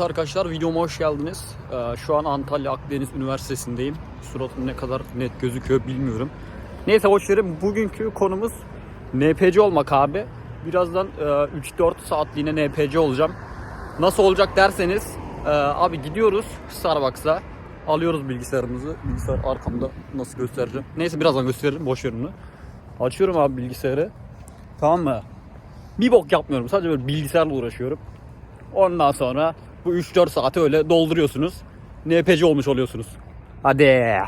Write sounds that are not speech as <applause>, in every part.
Arkadaşlar videoma hoş geldiniz. Ee, şu an Antalya Akdeniz Üniversitesi'ndeyim. Suratım ne kadar net gözüküyor bilmiyorum. Neyse hoş. Bugünkü konumuz NPC olmak abi. Birazdan e, 3-4 saatliğine NPC olacağım. Nasıl olacak derseniz e, abi gidiyoruz Starbucks'a. Alıyoruz bilgisayarımızı. Bilgisayar arkamda nasıl göstereceğim. Neyse birazdan gösteririm. Boş verin onu. Açıyorum abi bilgisayarı. Tamam mı? Bir bok yapmıyorum. Sadece böyle bilgisayarla uğraşıyorum. Ondan sonra bu 3-4 saati öyle dolduruyorsunuz. NPC olmuş oluyorsunuz. Hadi.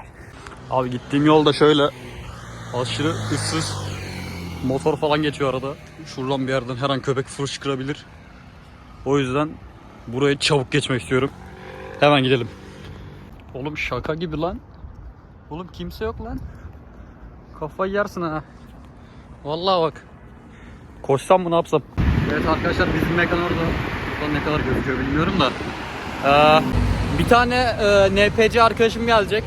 Abi gittiğim yolda şöyle aşırı ıssız motor falan geçiyor arada. Şuradan bir yerden her an köpek fışkırabilir. O yüzden buraya çabuk geçmek istiyorum. Hemen gidelim. Oğlum şaka gibi lan. Oğlum kimse yok lan. Kafayı yersin ha. Vallahi bak. Koşsam mı ne yapsam? Evet arkadaşlar bizim mekan orada. Buradan ne kadar gözüküyor bilmiyorum da. Ee, bir tane e, NPC arkadaşım gelecek.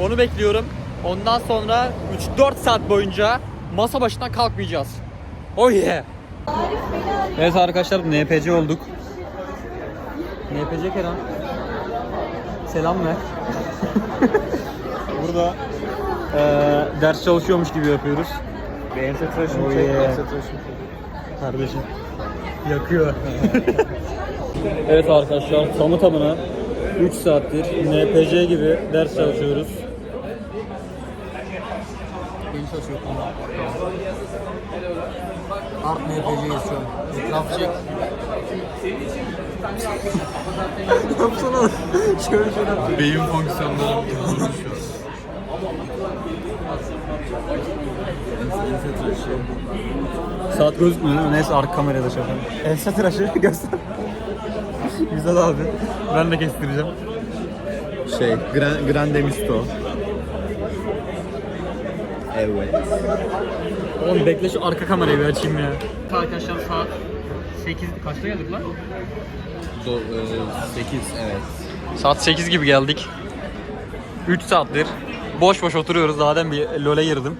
Onu bekliyorum. Ondan sonra 3-4 saat boyunca masa başından kalkmayacağız. Oh yeah. Evet arkadaşlar NPC olduk. NPC Kenan. Selam ver. <laughs> Burada e, ders çalışıyormuş gibi yapıyoruz. Bir ense tıraşını Oh yeah. Kardeşim yakıyor. <laughs> evet arkadaşlar tamı tamına 3 saattir NPC gibi ders çalışıyoruz. Beni şaşıyor kanka. Art NPC'yiz şu an. Etraf çek. <laughs> Yapsana. şöyle şöyle. Beyin fonksiyonları bozulmuş şu an. Ense tıraşı. Saat gözükmüyor değil mi? Neyse arka kamerada şaka. Ense tıraşı <laughs> göster. Güzel abi. Ben de kestireceğim. Şey, Gran, Grande Misto. Evet. Oğlum bekle şu arka kamerayı bir açayım ya. Arkadaşlar saat 8 kaçta geldik lan? Do, e, 8, evet. Saat 8 gibi geldik. 3 saattir boş boş oturuyoruz. Zaten bir LoL'e girdim.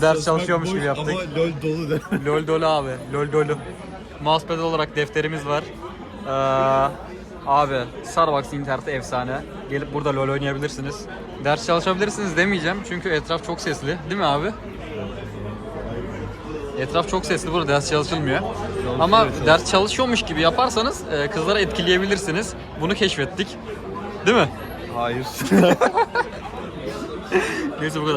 Ders, çalışıyormuş gibi yaptık. Ama lol dolu de. <laughs> LOL dolu abi. LOL dolu. Mousepad olarak defterimiz var. Ee, abi Starbucks interneti efsane. Gelip burada LOL oynayabilirsiniz. Ders çalışabilirsiniz demeyeceğim çünkü etraf çok sesli. Değil mi abi? Etraf çok sesli burada ders çalışılmıyor. Ama ders çalışıyormuş gibi yaparsanız e, kızlara etkileyebilirsiniz. Bunu keşfettik. Değil mi? Hayır. <laughs> Neyse bu kadar.